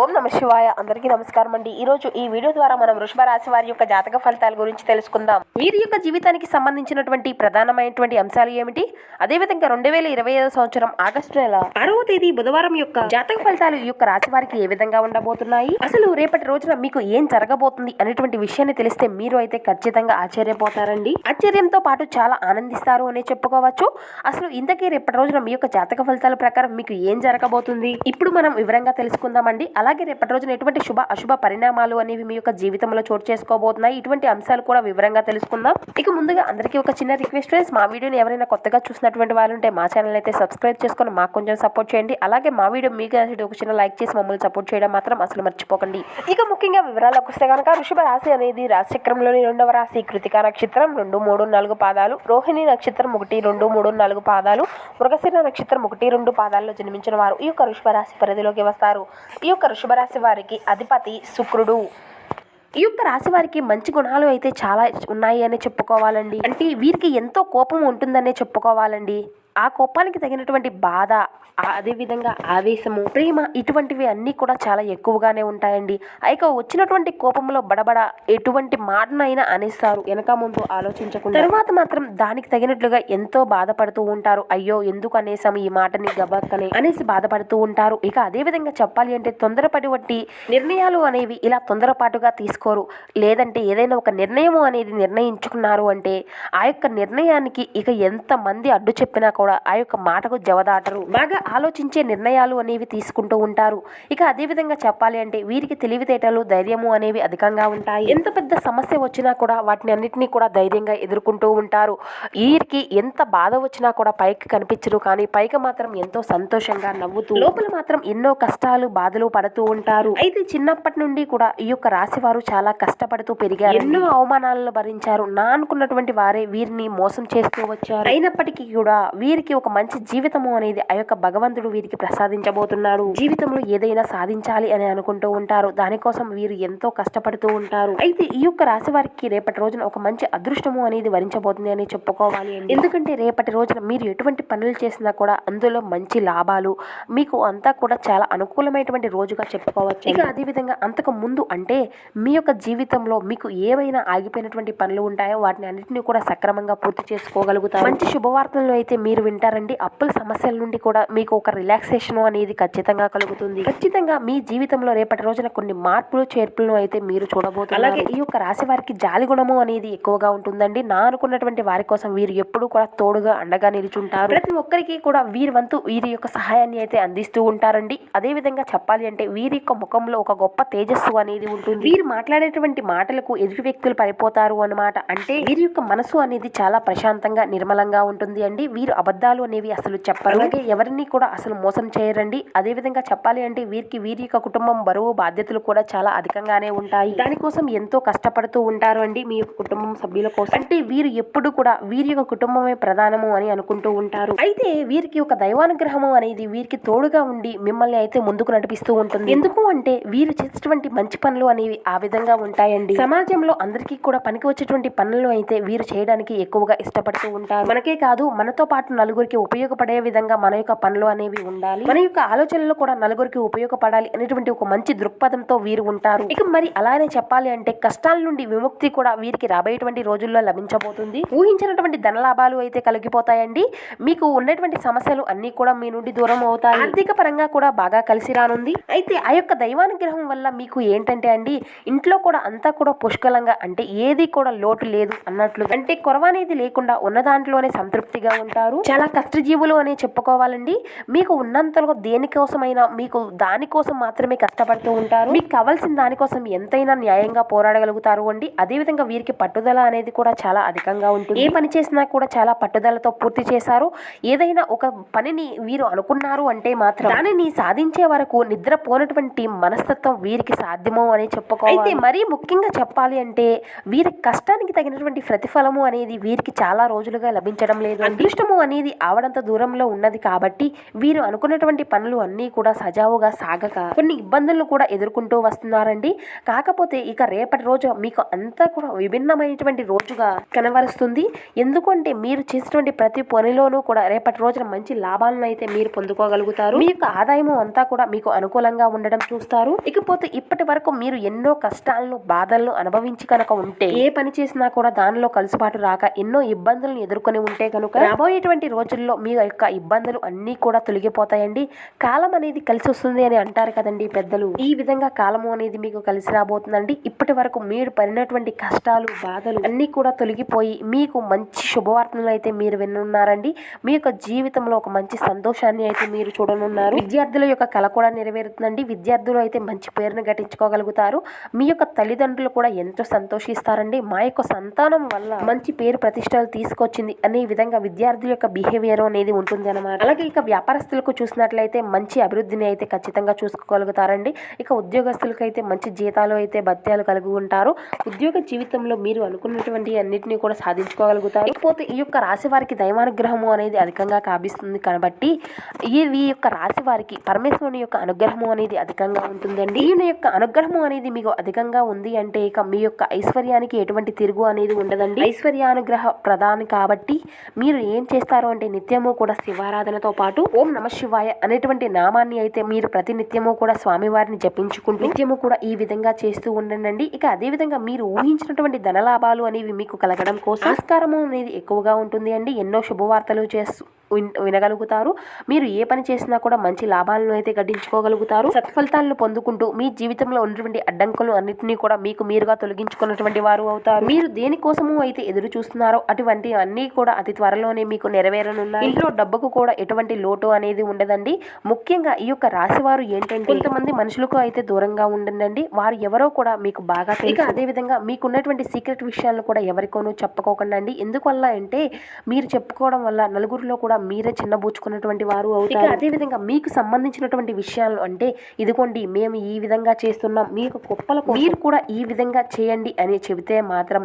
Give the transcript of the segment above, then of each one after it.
ఓం నమ శివాయ. అందరికీ నమస్కారం అండి. ఈ రోజు ఈ వీడియో ద్వారా మనం వృషభ రాశి వారి యొక్క జాతక ఫలితాల గురించి తెలుసుకుందాం. వీరి యొక్క జీవితానికి సంబంధించినటువంటి ప్రధానమైనటువంటి అంశాలు ఏమిటి? అదేవిధంగా రెండు వేల ఇరవై ఐదో సంవత్సరం ఆగస్టు నెల ఆరవ తేదీ బుధవారం యొక్క జాతక ఫలితాలు ఈ యొక్క రాశి వారికి ఏ విధంగా ఉండబోతున్నాయి? అసలు రేపటి రోజున మీకు ఏం జరగబోతుంది అనేటువంటి విషయాన్ని తెలిస్తే మీరు అయితే ఖచ్చితంగా ఆశ్చర్యపోతారండి. ఆశ్చర్యంతో పాటు చాలా ఆనందిస్తారు అనే చెప్పుకోవచ్చు. అసలు ఇంతకీ రేపటి రోజున మీ యొక్క జాతక ఫలితాల ప్రకారం మీకు ఏం జరగబోతుంది? ఇప్పుడు మనం వివరంగా తెలుసుకుందామండి. అలాగే రేపటి రోజున ఎటువంటి శుభ అశుభ పరిణామాలు అనేవి మీ యొక్క జీవితంలో చోటు చేసుకోబోతున్నాయి? ఇటువంటి అంశాలు కూడా వివరంగా తెలుసుకుందాం. ఇక ముందుగా అందరికీ ఒక చిన్న రిక్వెస్ట్ ఫ్రెండ్స్. మా వీడియోని ఎవరైనా కొత్తగా చూసినటువంటి వాళ్ళు ఉంటే మా ఛానల్ అయితే సబ్స్క్రైబ్ చేసుకొని మాకు కొంచెం సపోర్ట్ చేయండి. అలాగే మా వీడియో మీకు ఒక చిన్న లైక్ చేసి మమ్మల్ని సపోర్ట్ చేయడం మాత్రం అసలు మర్చిపోకండి. ఇక ముఖ్యంగా వివరాలకు వస్తే కనుక వృషభ రాశి అనేది రాశి చక్రంలోని రెండవ రాశి కృతికా నక్షత్రం రెండు మూడు నాలుగు పాదాలు. రోహిణి నక్షత్రం ఒకటి రెండు మూడు నాలుగు పాదాలు. మృగశిర నక్షత్రం ఒకటి రెండు పాదాల్లో జన్మించిన వారు ఈ యొక్క వృషభ రాశి పరిధిలోకి వస్తారు. ఈ యొక్క వృషభ రాశి వారికి అధిపతి శుక్రుడు. ఈ యొక్క రాశి వారికి మంచి గుణాలు అయితే చాలా ఉన్నాయి అని చెప్పుకోవాలండి. అంటే వీరికి ఎంతో కోపం ఉంటుందనే చెప్పుకోవాలండి. ఆ కోపానికి తగినటువంటి బాధ అదేవిధంగా ఆవేశము ప్రేమ ఇటువంటివి అన్నీ కూడా చాలా ఎక్కువగానే ఉంటాయండి. ఆ యొక్క వచ్చినటువంటి కోపంలో బడబడ ఎటువంటి మాటనైనా అనేస్తారు. వెనక ముందు ఆలోచించకుండా తర్వాత మాత్రం దానికి తగినట్లుగా ఎంతో బాధపడుతూ ఉంటారు. అయ్యో ఎందుకు అనేసాము ఈ మాటని గబక్కనే అనేసి బాధపడుతూ ఉంటారు. ఇక అదే విధంగా చెప్పాలి అంటే తొందరపడి వంటి నిర్ణయాలు అనేవి ఇలా తొందరపాటుగా తీసుకోరు. లేదంటే ఏదైనా ఒక నిర్ణయము అనేది నిర్ణయించుకున్నారు అంటే ఆ యొక్క నిర్ణయానికి ఇక ఎంత మంది అడ్డు చెప్పినా కూడా ఆ యొక్క మాటకు జవదాటరు. బాగా ఆలోచించే నిర్ణయాలు అనేవి తీసుకుంటూ ఉంటారు. ఇక అదే విధంగా చెప్పాలి అంటే వీరికి తెలివితేటలు ధైర్యము అనేవి అధికంగా ఉంటాయి. ఎంత పెద్ద సమస్య వచ్చినా కూడా వాటిని అన్నింటినీ కూడా ధైర్యంగా ఎదుర్కొంటూ ఉంటారు. వీరికి ఎంత బాధ వచ్చినా కూడా పైకి కనిపించరు. కానీ పైకి మాత్రం ఎంతో సంతోషంగా నవ్వుతూ లోపల మాత్రం ఎన్నో కష్టాలు బాధలు పడుతూ ఉంటారు. అయితే చిన్నప్పటి నుండి కూడా ఈ యొక్క రాశి వారు చాలా కష్టపడుతూ పెరిగారు. ఎన్నో అవమానాలను భరించారు. నా అనుకున్నటువంటి వారే వీరిని మోసం చేస్తూ వచ్చారు. అయినప్పటికీ కూడా వీరికి ఒక మంచి జీవితము అనేది ఆ యొక్క భగవంతుడు వీరికి ప్రసాదించబోతున్నాడు. జీవితంలో ఏదైనా సాధించాలి అని అనుకుంటూ ఉంటారు. దానికోసం వీరు ఎంతో కష్టపడుతూ ఉంటారు. అయితే ఈ యొక్క రాశి వారికి రేపటి రోజున ఒక మంచి అదృష్టము అనేది వరించబోతుంది అని చెప్పుకోవాలి ఎందుకంటే రేపటి రోజున మీరు ఎటువంటి పనులు చేసినా కూడా అందులో మంచి లాభాలు మీకు అంతా కూడా చాలా అనుకూలమైనటువంటి రోజుగా చెప్పుకోవచ్చు ఇక అదే విధంగా అంతకు ముందు అంటే మీ యొక్క జీవితంలో మీకు ఏవైనా ఆగిపోయినటువంటి పనులు ఉంటాయో వాటిని అన్నింటినీ కూడా సక్రమంగా పూర్తి చేసుకోగలుగుతారు. మంచి శుభవార్తలను అయితే మీరు వింటారండి. అప్పుల సమస్యల నుండి కూడా మీకు ఒక రిలాక్సేషన్ అనేది ఖచ్చితంగా కలుగుతుంది. ఖచ్చితంగా మీ జీవితంలో రేపటి రోజున కొన్ని మార్పులు చేర్పులను అయితే మీరు చూడబోతున్నారు. అలాగే ఈ యొక్క రాశి వారికి జాలి గుణము అనేది ఎక్కువగా ఉంటుందండి. నా అనుకున్నటువంటి వారి కోసం వీరు ఎప్పుడూ కూడా తోడుగా అండగా నిలుచుంటారు. ప్రతి ఒక్కరికి కూడా వీరి వంతు వీరి యొక్క సహాయాన్ని అయితే అందిస్తూ ఉంటారండి. అదే విధంగా చెప్పాలి అంటే వీరి యొక్క ముఖంలో ఒక గొప్ప తేజస్సు అనేది ఉంటుంది. వీరు మాట్లాడేటువంటి మాటలకు ఎదుటి వ్యక్తులు పడిపోతారు అన్నమాట. అంటే వీరి యొక్క మనసు అనేది చాలా ప్రశాంతంగా నిర్మలంగా ఉంటుంది అండి వీరు అబద్ధాలు అనేవి అసలు చెప్పరు. అలాగే ఎవరిని కూడా అసలు మోసం చేయరండి. అదే విధంగా చెప్పాలి అంటే వీరికి వీరి యొక్క కుటుంబం బరువు బాధ్యతలు కూడా చాలా అధికంగానే ఉంటాయి. దానికోసం ఎంతో కష్టపడుతూ ఉంటారు అండి మీ యొక్క కుటుంబం సభ్యుల కోసం. అంటే వీరు ఎప్పుడు కూడా వీరి యొక్క కుటుంబమే ప్రధానము అని అనుకుంటూ ఉంటారు. అయితే వీరికి ఒక దైవానుగ్రహము అనేది వీరికి తోడుగా ఉండి మిమ్మల్ని అయితే ముందుకు నడిపిస్తూ ఉంటుంది. ఎందుకు అంటే వీరు చేసేటువంటి మంచి పనులు అనేవి ఆ విధంగా ఉంటాయండి. సమాజంలో అందరికీ కూడా పనికి వచ్చేటువంటి పనులను అయితే వీరు చేయడానికి ఎక్కువగా ఇష్టపడుతూ ఉంటారు. మనకే కాదు మనతో పాటు నలుగురికి ఉపయోగపడే విధంగా మన యొక్క పనులు అనేవి ఉండాలి. మన యొక్క ఆలోచనలు కూడా నలుగురికి ఉపయోగపడాలి అనేటువంటి ఒక మంచి దృక్పథంతో వీరు ఉంటారు. ఇక మరి అలానే చెప్పాలి అంటే కష్టాల నుండి విముక్తి కూడా వీరికి రాబోయేటువంటి రోజుల్లో లభించబోతుంది. ఊహించినటువంటి ధన లాభాలు అయితే కలిగిపోతాయండి. మీకు ఉన్నటువంటి సమస్యలు అన్ని కూడా మీ నుండి దూరం అవుతాయి. ఆర్థిక పరంగా కూడా బాగా కలిసి రానుంది. అయితే ఆ యొక్క దైవానుగ్రహం వల్ల మీకు ఏంటంటే అండి ఇంట్లో కూడా అంతా కూడా పుష్కలంగా అంటే ఏది కూడా లోటు లేదు అన్నట్లు. అంటే కొరవ అనేది లేకుండా ఉన్న దాంట్లోనే సంతృప్తిగా ఉంటారు. చాలా కష్టజీవులు అనే చెప్పుకోవాలండి. మీకు ఉన్నంతలో దేనికోసమైనా మీకు దానికోసం మాత్రమే కష్టపడుతూ ఉంటారు. మీకు కావాల్సిన దానికోసం ఎంతైనా న్యాయంగా పోరాడగలుగుతారు అండి. అదే విధంగా వీరికి పట్టుదల అనేది కూడా చాలా అధికంగా ఉంటుంది. ఏ పని చేసినా కూడా చాలా పట్టుదలతో పూర్తి చేశారు. ఏదైనా ఒక పనిని వీరు అనుకున్నారు అంటే మాత్రం దానిని సాధించే వరకు నిద్రపోనటువంటి మనస్తత్వం వీరికి సాధ్యమో అని చెప్పుకోవాలి. అయితే మరీ ముఖ్యంగా చెప్పాలి అంటే వీరి కష్టానికి తగినటువంటి ప్రతిఫలము అనేది వీరికి చాలా రోజులుగా లభించడం లేదు అదృష్టము అనేది ఆవడంత దూరంలో ఉన్నది కాబట్టి వీరు అనుకున్నటువంటి పనులు అన్నీ కూడా సజావుగా సాగక కొన్ని ఇబ్బందులను కూడా ఎదుర్కొంటూ వస్తున్నారండి. కాకపోతే ఇక రేపటి రోజు మీకు అంతా కూడా విభిన్నమైనటువంటి రోజుగా కనబరుస్తుంది. ఎందుకంటే మీరు చేసినటువంటి ప్రతి పనిలోనూ కూడా రేపటి రోజున మంచి లాభాలను అయితే మీరు పొందుకోగలుగుతారు. మీ యొక్క ఆదాయము అంతా కూడా మీకు అనుకూలంగా ఉండడం చూస్తారు. ఇకపోతే ఇప్పటి వరకు మీరు ఎన్నో కష్టాలను బాధలను అనుభవించి కనుక ఉంటే ఏ పని చేసినా కూడా దానిలో కలిసిపాటు రాక ఎన్నో ఇబ్బందులను ఎదుర్కొని ఉంటే కనుక రాబోయేటువంటి రోజుల్లో మీ యొక్క ఇబ్బందులు అన్నీ కూడా తొలగిపోతాయండి. కాలం అనేది కలిసి వస్తుంది అని అంటారు కదండి పెద్దలు. ఈ విధంగా కాలము అనేది మీకు కలిసి రాబోతుందండి. ఇప్పటి వరకు మీరు పడినటువంటి కష్టాలు బాధలు అన్నీ కూడా తొలగిపోయి మీకు మంచి శుభవార్తలు అయితే మీరు వినున్నారండి. మీ యొక్క జీవితంలో ఒక మంచి సంతోషాన్ని అయితే మీరు చూడనున్నారు. విద్యార్థుల యొక్క కళ కూడా నెరవేరుతుందండి. విద్యార్థులు అయితే మంచి పేరును గట్టించుకోగలుగుతారు. మీ యొక్క తల్లిదండ్రులు కూడా ఎంతో సంతోషిస్తారండి. మా యొక్క సంతానం వల్ల మంచి పేరు ప్రతిష్టలు తీసుకొచ్చింది అనే విధంగా విద్యార్థుల యొక్క బిహేవియర్ అనేది ఉంటుంది అనమాట అలాగే ఇక వ్యాపారస్తులకు చూసినట్లయితే మంచి అభివృద్ధిని అయితే ఖచ్చితంగా చూసుకోగలుగుతారండి. ఇక ఉద్యోగస్తులకు అయితే మంచి జీతాలు అయితే భత్యాలు కలిగి ఉంటారు. ఉద్యోగ జీవితంలో మీరు అనుకున్నటువంటి అన్నింటినీ కూడా సాధించుకోగలుగుతారు. ఇకపోతే ఈ యొక్క రాశి వారికి దైవానుగ్రహము అనేది అధికంగా కాబిస్తుంది కాబట్టి ఈ ఈ యొక్క రాశి వారికి పరమేశ్వరుని యొక్క అనుగ్రహము అనేది అధికంగా ఉంటుందండి. ఈయన యొక్క అనుగ్రహము అనేది మీకు అధికంగా ఉంది అంటే ఇక మీ యొక్క ఐశ్వర్యానికి ఎటువంటి తిరుగు అనేది ఉండదండి. ఐశ్వర్యానుగ్రహ ప్రధాని కాబట్టి మీరు ఏం చేస్తారు? అంటే నిత్యము కూడా శివారాధనతో పాటు ఓం నమ శివాయ అనేటువంటి నామాన్ని అయితే మీరు ప్రతి నిత్యము కూడా స్వామివారిని జపించుకుంటూ నిత్యము కూడా ఈ విధంగా చేస్తూ ఉండండి ఇక అదే విధంగా మీరు ఊహించినటువంటి ధనలాభాలు అనేవి మీకు కలగడం కోసం ఆస్కారము అనేది ఎక్కువగా ఉంటుంది అండి. ఎన్నో శుభవార్తలు చేస్తూ వినగలుగుతారు. మీరు ఏ పని చేసినా కూడా మంచి లాభాలను అయితే గడించుకోగలుగుతారు. సత్ఫలితాలను పొందుకుంటూ మీ జీవితంలో ఉన్నటువంటి అడ్డంకులు అన్నింటినీ కూడా మీకు మీరుగా తొలగించుకున్నటువంటి వారు అవుతారు. మీరు దేనికోసము అయితే ఎదురు చూస్తున్నారో అటువంటి అన్నీ కూడా అతి త్వరలోనే మీకు నెరవేరనున్నాయి. ఇంట్లో డబ్బుకు కూడా ఎటువంటి లోటు అనేది ఉండదండి. ముఖ్యంగా ఈ యొక్క రాశి వారు ఏంటంటే కొంతమంది మనుషులకు అయితే దూరంగా ఉండండి వారు ఎవరో కూడా మీకు బాగా తెలుసు. అదేవిధంగా అదే విధంగా మీకున్నటువంటి సీక్రెట్ విషయాలను కూడా ఎవరికోనూ చెప్పుకోకండి అండి ఎందువల్ల అంటే మీరు చెప్పుకోవడం వల్ల నలుగురిలో కూడా మీరే చిన్నబూచుకున్నటువంటి వారు అవుతారు. ఇక అదే విధంగా మీకు సంబంధించినటువంటి విషయాలు అంటే ఇదిగోండి మేము ఈ విధంగా చేస్తున్నాం మీకు కుప్పలకు మీరు కూడా ఈ విధంగా చేయండి అని చెబితే మాత్రం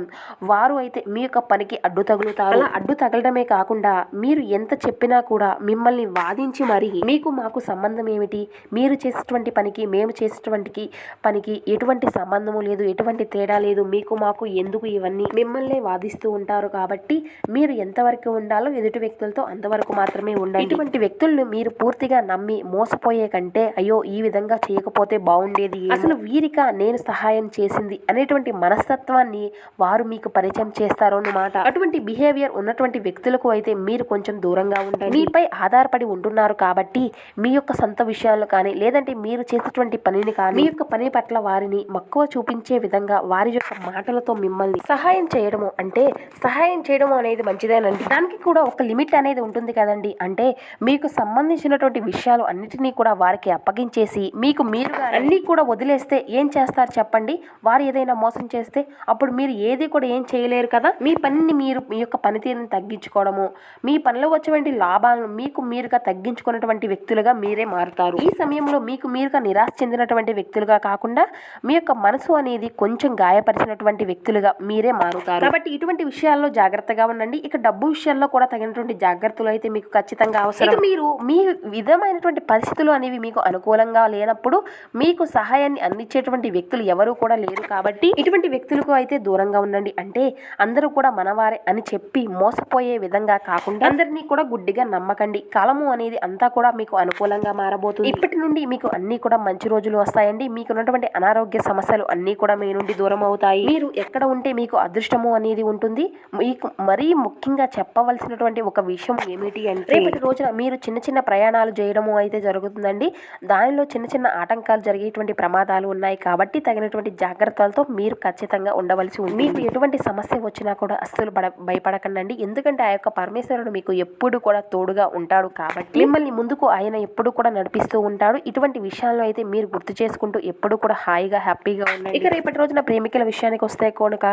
వారు అయితే మీ యొక్క పనికి అడ్డు తగులుతారు. అలా అడ్డు తగలడమే కాకుండా మీరు ఎంత చెప్పినా కూడా మిమ్మల్ని వాదించి మరి మీకు మాకు సంబంధం ఏమిటి? మీరు చేసేటువంటి పనికి మేము చేసేటువంటి పనికి ఎటువంటి సంబంధము లేదు ఎటువంటి తేడా లేదు మీకు మాకు ఎందుకు ఇవన్నీ మిమ్మల్ని వాదిస్తూ ఉంటారు కాబట్టి మీరు ఎంతవరకు ఉండాలో ఎదుటి వ్యక్తులతో అంతవరకు మాత్రమే ఉండండి. ఇటువంటి వ్యక్తులను మీరు పూర్తిగా నమ్మి మోసపోయే కంటే అయ్యో ఈ విధంగా చేయకపోతే బాగుండేది అసలు వీరిక నేను సహాయం చేసింది అనేటువంటి మనస్తత్వాన్ని వారు మీకు పరిచయం చేస్తారో అన్నమాట అటువంటి బిహేవియర్ ఉన్నటువంటి వ్యక్తులకు అయితే మీరు కొంచెం దూరంగా ఉండండి. మీపై ఆధారపడి ఉంటున్నారు కాబట్టి మీ యొక్క సొంత విషయాలు కానీ లేదంటే మీరు చేసేటువంటి పనిని కానీ మీ యొక్క పని పట్ల వారిని మక్కువ చూపించే విధంగా వారి యొక్క మాటలతో మిమ్మల్ని సహాయం చేయడము అంటే సహాయం చేయడం అనేది మంచిదేనండి. దానికి కూడా ఒక లిమిట్ అనేది ఉంటుంది కదండి. అంటే మీకు సంబంధించినటువంటి విషయాలు అన్నిటినీ కూడా వారికి అప్పగించేసి మీకు మీరు అన్నీ కూడా వదిలేస్తే ఏం చేస్తారు చెప్పండి? వారు ఏదైనా మోసం చేస్తే అప్పుడు మీరు ఏది కూడా ఏం చేయలేరు కదా? మీ పనిని మీరు మీ యొక్క పనితీరుని తగ్గించుకోవడము మీ పనిలో వచ్చేటువంటి లాభాలను మీకు మీరుగా తగ్గించుకున్నటువంటి వ్యక్తులుగా మీరే మారుతారు. ఈ సమయంలో మీకు మీరుగా నిరాశ చెందినటువంటి వ్యక్తులుగా కాకుండా మీ యొక్క మనసు అనేది కొంచెం గాయపరిచినటువంటి వ్యక్తులుగా మీరే మారుతారు. కాబట్టి ఇటువంటి విషయాల్లో జాగ్రత్తగా ఉండండి. ఇక డబ్బు విషయాల్లో కూడా తగినటువంటి జాగ్రత్తలు అయితే మీకు ఖచ్చితంగా అవసరం. మీరు మీ విధమైనటువంటి పరిస్థితులు అనేవి మీకు అనుకూలంగా లేనప్పుడు మీకు సహాయాన్ని అందించేటువంటి వ్యక్తులు ఎవరు కూడా లేరు కాబట్టి ఇటువంటి వ్యక్తులకు అయితే దూరంగా ఉండండి. అంటే అందరూ కూడా మనవారే అని చెప్పి మోసపోయే విధంగా కాకుండా అందరినీ కూడా గుడ్డిగా నమ్మకండి. కాలము అనేది అంతా కూడా మీకు అనుకూలంగా మారబోతుంది. ఇప్పటి నుండి మీకు అన్ని కూడా మంచి రోజులు వస్తాయండి. మీకు ఉన్నటువంటి అనారోగ్య సమస్యలు అన్ని కూడా మీ నుండి దూరం అవుతాయి. మీరు ఎక్కడ ఉంటే మీకు అదృష్టము అనేది ఉంటుంది. మీకు మరీ ముఖ్యంగా చెప్పవలసినటువంటి ఒక విషయం ఏమి ఏమిటి అంటే రేపటి రోజున మీరు చిన్న చిన్న ప్రయాణాలు చేయడము అయితే జరుగుతుందండి. దానిలో చిన్న చిన్న ఆటంకాలు జరిగేటువంటి ప్రమాదాలు ఉన్నాయి కాబట్టి తగినటువంటి జాగ్రత్తలతో మీరు ఖచ్చితంగా ఉండవలసి ఉంది మీకు ఎటువంటి సమస్య వచ్చినా కూడా అస్సలు పడ భయపడకండి ఎందుకంటే ఆ యొక్క పరమేశ్వరుడు మీకు ఎప్పుడు కూడా తోడుగా ఉంటాడు కాబట్టి మిమ్మల్ని ముందుకు ఆయన ఎప్పుడు కూడా నడిపిస్తూ ఉంటాడు. ఇటువంటి విషయాలను అయితే మీరు గుర్తు చేసుకుంటూ ఎప్పుడు కూడా హాయిగా హ్యాపీగా ఉండండి. ఇక రేపటి రోజున ప్రేమికుల విషయానికి వస్తే కనుక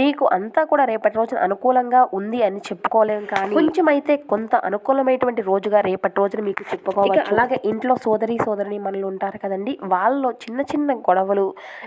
రేకు అంతా కూడా రేపటి రోజున అనుకూలంగా ఉంది అని చెప్పుకోలేం కానీ కొంచెం అయితే కొంత అంత అనుకూలమైనటువంటి రోజుగా రేపటి రోజున మీకు చెప్పుకోవాలి అలాగే ఇంట్లో సోదరి సోదరిని మనలు ఉంటారు కదండి. వాళ్ళలో చిన్న చిన్న గొడవలు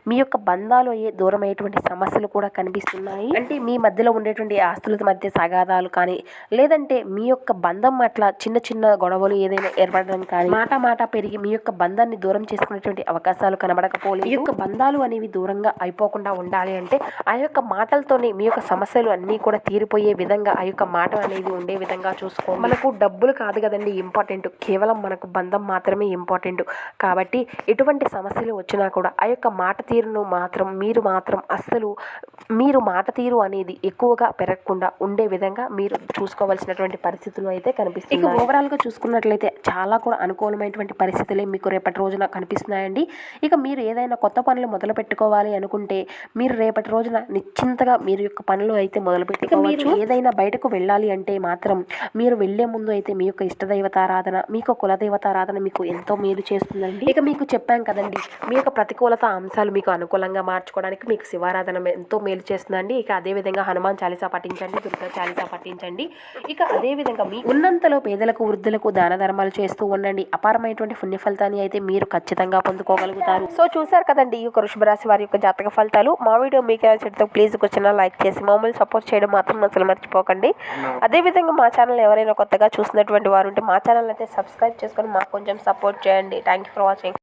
మీ యొక్క బంధాలు అయ్యే దూరమయ్యేటువంటి సమస్యలు కూడా కనిపిస్తున్నాయి. అంటే మీ మధ్యలో ఉండేటువంటి ఆస్తుల మధ్య సగాదాలు కానీ లేదంటే మీ యొక్క బంధం అట్లా చిన్న చిన్న గొడవలు ఏదైనా ఏర్పడడం కానీ మాట మాట పెరిగి మీ యొక్క బంధాన్ని దూరం చేసుకునేటువంటి అవకాశాలు కనబడకపోలేదు. ఈ యొక్క బంధాలు అనేవి దూరంగా అయిపోకుండా ఉండాలి అంటే ఆ యొక్క మాటలతోనే మీ యొక్క సమస్యలు అన్నీ కూడా తీరిపోయే విధంగా ఆ యొక్క మాట అనేది ఉండే విధంగా చూసుకో మనకు డబ్బులు కాదు కదండి ఇంపార్టెంట్. కేవలం మనకు బంధం మాత్రమే ఇంపార్టెంట్. కాబట్టి ఎటువంటి సమస్యలు వచ్చినా కూడా ఆ యొక్క మాట తీరును మాత్రం మీరు మాత్రం అస్సలు మీరు మాట తీరు అనేది ఎక్కువగా పెరగకుండా ఉండే విధంగా మీరు చూసుకోవాల్సినటువంటి పరిస్థితులు అయితే కనిపిస్తాయి ఇక ఓవరాల్గా చూసుకున్నట్లయితే చాలా కూడా అనుకూలమైనటువంటి పరిస్థితులే మీకు రేపటి రోజున కనిపిస్తున్నాయండి. ఇక మీరు ఏదైనా కొత్త పనులు మొదలు పెట్టుకోవాలి అనుకుంటే మీరు రేపటి రోజున నిశ్చింతగా మీరు యొక్క పనులు అయితే మొదలు పెట్టుకోవచ్చు. ఏదైనా బయటకు వెళ్ళాలి అంటే మాత్రం మీరు వెళ్ళే ముందు అయితే మీ యొక్క ఇష్టదైవతారాధన మీకు కులదేవతారాధన మీకు ఎంతో మేలు చేస్తుందండి. ఇక మీకు చెప్పాం కదండి మీ యొక్క ప్రతికూలత అంశాలు మీకు అనుకూలంగా మార్చుకోవడానికి మీకు శివారాధన ఎంతో మేలు చేస్తుందండి. ఇక అదే విధంగా హనుమాన్ చాలీసా పఠించండి దుర్గా చాలీసా పఠించండి. ఇక అదే విధంగా మీ ఉన్నంతలో పేదలకు వృద్ధులకు దాన ధర్మాలు చేస్తూ ఉండండి. అపారమైనటువంటి పుణ్య ఫలితాన్ని అయితే మీరు ఖచ్చితంగా పొందుకోగలుగుతారు. సో చూసారు కదండి ఈ యొక్క వృషభ రాశి వారి యొక్క జాతక ఫలితాలు. మా వీడియో మీకు నచ్చితే ప్లీజ్ వచ్చిన లైక్ చేసి మమ్మల్ని సపోర్ట్ చేయడం మాత్రం అసలు మర్చిపోకండి. అదేవిధంగా మా ఛానల్ ఎవరైనా కొత్తగా చూసినటువంటి వారు ఉంటే మా ఛానల్ అయితే సబ్స్క్రైబ్ చేసుకొని మాకు కొంచెం సపోర్ట్ చేయండి. Thank you for watching